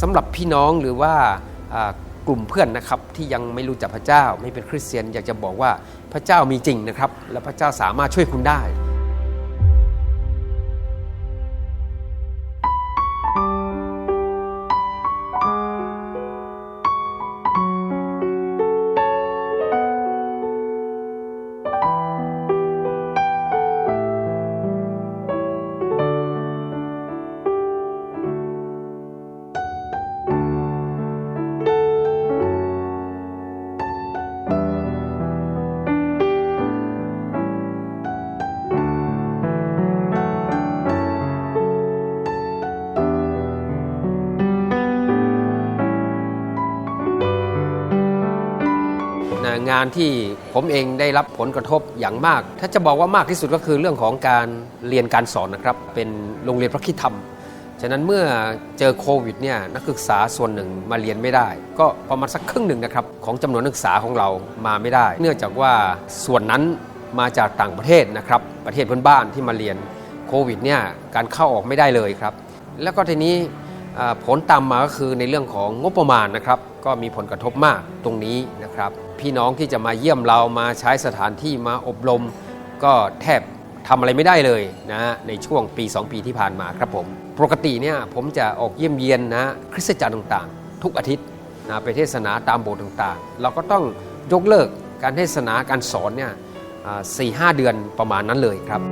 สำหรับพี่น้องหรือว่าอ่ากลุ่มเพื่อนนะครับที่ยังไม่รู้จักพระเจ้าไม่เป็นคริสเตียนอยากจะบอกว่าพระเจ้ามีจริงนะครับ และพระเจ้าสามารถช่วยคุณได้ งานที่ผมเองได้รับผลกระทบอย่างมาก ถ้าจะบอกว่ามากที่สุดก็คือเรื่องของการเรียนการสอนนะครับ เป็นโรงเรียนพระคิดธรรม ฉะนั้นเมื่อเจอโควิดเนี่ยนักศึกษาส่วนหนึ่งมาเรียนไม่ได้ ก็ประมาณสักครึ่งหนึ่งนะครับของจำนวนนักศึกษาของเรามาไม่ได้ เนื่องจากว่าส่วนนั้นมาจากต่างประเทศนะครับประเทศเพื่อนบ้านที่มาเรียนโควิดเนี่ยการเข้าออกไม่ได้เลยครับ แล้วก็ทีนี้ ผลตามมาก็คือในเรื่องของงบประมาณนะครับ ก็มีผลกระทบมากตรงนี้นะครับ พี่น้องที่จะมาเยี่ยมเรามาใช้สถานที่มาอบรม ก็แทบทำอะไรไม่ได้เลยนะในช่วงปี 2 ปีที่ผ่านมาครับผมปกติเนี่ยผมจะออกเยี่ยมเยียนนะคริสตจักรต่างๆ ทุกอาทิตย์นะไปเทศนาตามโบสถ์ต่างๆ เราก็ต้องยกเลิกการเทศนาการสอนเนี่ยสี่ห้าเดือนประมาณนั้นเลยครับ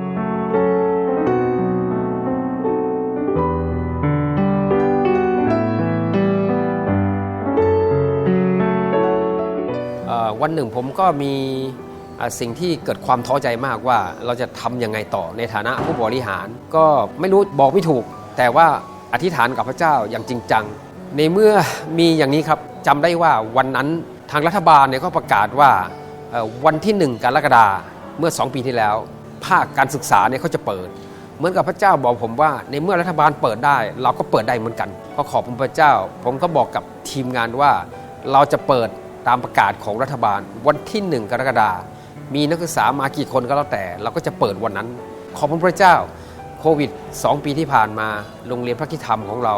วันหนึ่งผมก็มีสิ่งที่เกิดความท้อใจมากว่าเราจะทำยังไงต่อในฐานะผู้บริหาร ก็ไม่รู้บอกไม่ถูก แต่ว่าอธิษฐานกับพระเจ้าอย่างจริงจัง ในเมื่อมีอย่างนี้ครับจำได้ว่าวันนั้นทางรัฐบาลเนี่ยก็ประกาศว่าวันที่ 1กรกฎาเมื่อ 2 ปีที่แล้ว ภาคการศึกษาเนี่ยเขาจะเปิด เหมือนกับพระเจ้าบอกผมว่า ในเมื่อรัฐบาลเปิดได้ เราก็เปิดได้เหมือนกันก็ขอบคุณพระเจ้า ผมก็บอกกับทีมงานว่าเราจะเปิด ตามประกาศของรัฐบาล วันที่ 1 กรกฎาคมมีนักศึกษามากี่คนก็แล้วแต่ เราก็จะเปิดวันนั้น ขอบคุณพระเจ้าโควิด 2 ปีที่ผ่านมา โรงเรียนพระคิธรรมของเรา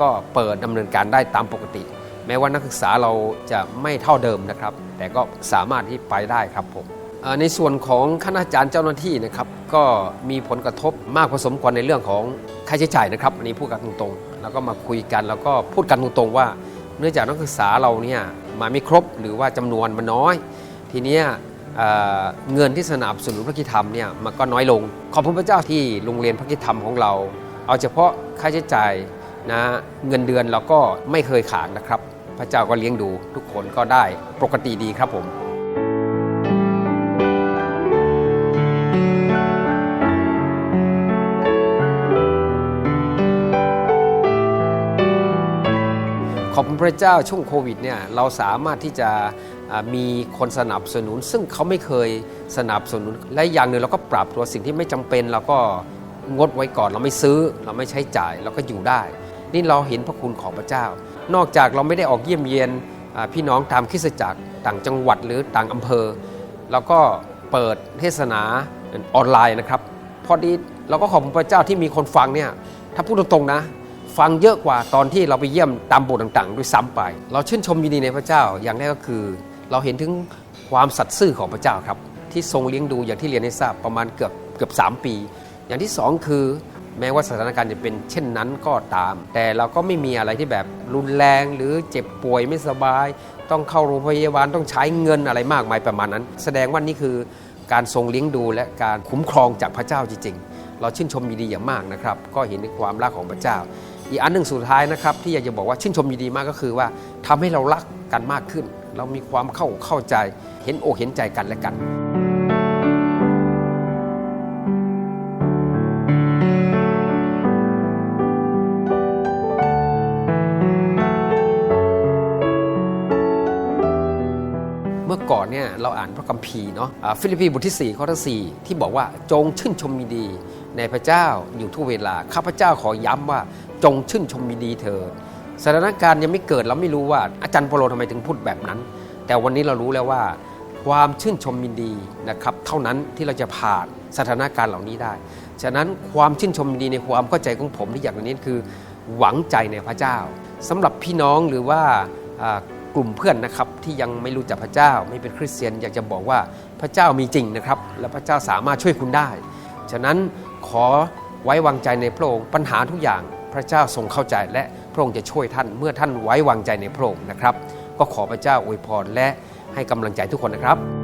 ก็เปิดดำเนินการได้ตามปกติ แม้ว่านักศึกษาเราจะไม่เท่าเดิมนะครับ แต่ก็สามารถที่ไปได้ครับผมในส่วนของคณาจารย์เจ้าหน้าที่นะครับก็มีผลกระทบมากพอสมควรในเรื่องของค่าใช้จ่ายนะครับอันนี้พูดกันตรงๆ แล้วก็มาคุยกันแล้วก็พูดกันตรงๆว่า เนื่องจากนักศึกษาเราเนี่ย มาไม่ครบหรือว่าจำนวนมันน้อย ทีนี้เเงินที่สนับสนุนพระกิจธรรมเนี่ยมันก็น้อยลง ขอบคุณพระเจ้าที่โรงเรียนพระกิจธรรมของเรา เอาเฉพาะค่าใช้จ่ายนะเงินเดือนเราก็ไม่เคยขาดนะครับ พระเจ้าก็เลี้ยงดูทุกคนก็ได้ปกติดีครับผม ขอบคุณพระเจ้าช่วงโควิดเนี่ยเราสามารถที่จะมีคนสนับสนุน ซึ่งเขาไม่เคยสนับสนุน และอย่างหนึ่งเราก็ปรับตัวสิ่งที่ไม่จำเป็นเราก็งดไว้ก่อนเราไม่ซื้อ เราไม่ใช้จ่ายเราก็อยู่ได้ นี่เราเห็นพระคุณของพระเจ้า นอกจากเราไม่ได้ออกเยี่ยมเยียนพี่น้องตามคริสตจักรต่างจังหวัดหรือต่างอำเภอเราก็เปิดเทศนาออนไลน์นะครับพอดีเราก็ขอบคุณพระเจ้าที่มีคนฟังเนี่ยถ้าพูดตรงๆนะ ฟังเยอะกว่าตอนที่เราไปเยี่ยมตามโบสถ์ต่างๆ ด้วยซ้ำไป เราชื่นชมยินดีในพระเจ้า อย่างแรกก็คือ เราเห็นถึงความสัตย์ซื่อของพระเจ้าครับ ที่ทรงเลี้ยงดูอย่างที่เรียนให้ทราบประมาณเกือบเกือบ 3 ปี อย่างที่สองคือ แม้ว่าสถานการณ์จะเป็นเช่นนั้นก็ตาม แต่เราก็ไม่มีอะไรที่แบบรุนแรงหรือเจ็บป่วยไม่สบาย ต้องเข้าโรงพยาบาลต้องใช้เงินอะไรมากมายประมาณนั้น แสดงว่านี่คือการทรงเลี้ยงดูและการคุ้มครองจากพระเจ้าจริงๆเราชื่นชมยินดีอย่างมากนะครับ ก็เห็นในความรักของพระเจ้า อีกอันหนึ่งสุดท้ายนะครับที่อยากจะบอกว่าชื่นชมยินดีมากก็คือว่าทำให้เรารักกันมากขึ้น เรามีความเข้าเข้าใจเห็นอกเห็นใจกันและกันเมื่อก่อนเนี่ยเราอ่านพระคัมภีร์เนาะฟิลิปปีบทที่ 4 ข้อที่4ที่บอกว่าจงชื่นชมยินดี ในพระเจ้าอยู่ทุกเวลา ข้าพเจ้าขอย้ำว่า จงชื่นชมยินดีเถิดสถานการณ์ยังไม่เกิดเราไม่รู้ว่าอาจารย์โปโลทำไมถึงพูดแบบนั้น แต่วันนี้เรารู้แล้วว่า ความชื่นชมยินดีนะครับเท่านั้นที่เราจะผ่านสถานการณ์เหล่านี้ได้ ฉะนั้นความชื่นชมยินดีในความเข้าใจของผมที่อย่างนี้คือ หวังใจในพระเจ้าสำหรับพี่น้องหรือว่ากลุ่มเพื่อนนะครับที่ยังไม่รู้จักพระเจ้าไม่เป็นคริสเตียน อยากจะบอกว่าพระเจ้ามีจริงนะครับ และพระเจ้าสามารถช่วยคุณได้ ฉะนั้นขอไว้วางใจในพระองค์ปัญหาทุกอย่าง พระเจ้าทรงเข้าใจและพระองค์จะช่วยท่านเมื่อท่านไว้วางใจในพระองค์นะครับ ก็ขอพระเจ้าอวยพรและให้กำลังใจทุกคนนะครับ